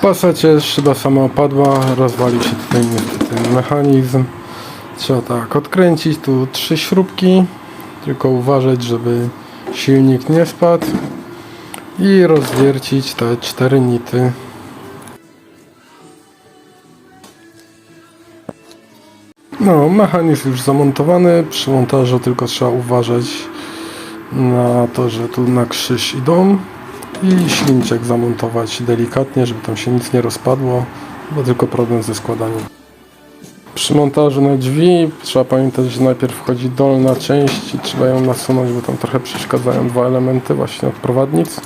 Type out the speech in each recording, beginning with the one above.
W pasecie szyba sama opadła, rozwalił się tutaj niestety mechanizm. Trzeba tak odkręcić tu trzy śrubki, tylko uważać, żeby silnik nie spadł i rozwiercić te cztery nity. No, mechanizm już zamontowany, przy montażu tylko trzeba uważać na to, że tu na krzyż idą i silniczek zamontować delikatnie, żeby tam się nic nie rozpadło, bo tylko problem ze składaniem. Przy montażu na drzwi trzeba pamiętać, że najpierw wchodzi dolna część i trzeba ją nasunąć, bo tam trochę przeszkadzają dwa elementy właśnie od prowadnic.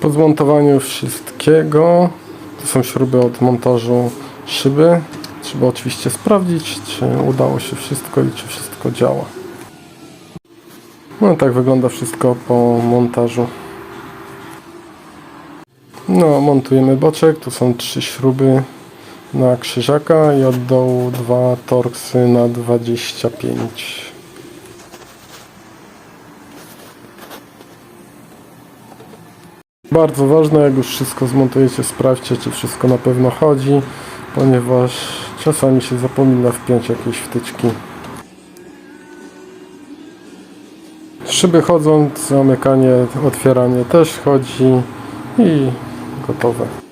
Po zmontowaniu wszystkiego, to są śruby od montażu szyby. Trzeba oczywiście sprawdzić, czy udało się wszystko i czy wszystko działa. No tak wygląda wszystko po montażu. No, montujemy boczek. Tu są trzy śruby na krzyżaka i od dołu dwa torksy na 25. Bardzo ważne, jak już wszystko zmontujecie, sprawdźcie, czy wszystko na pewno chodzi, ponieważ czasami się zapomina wpiąć jakieś wtyczki. Szyby chodzą, zamykanie, otwieranie też chodzi i over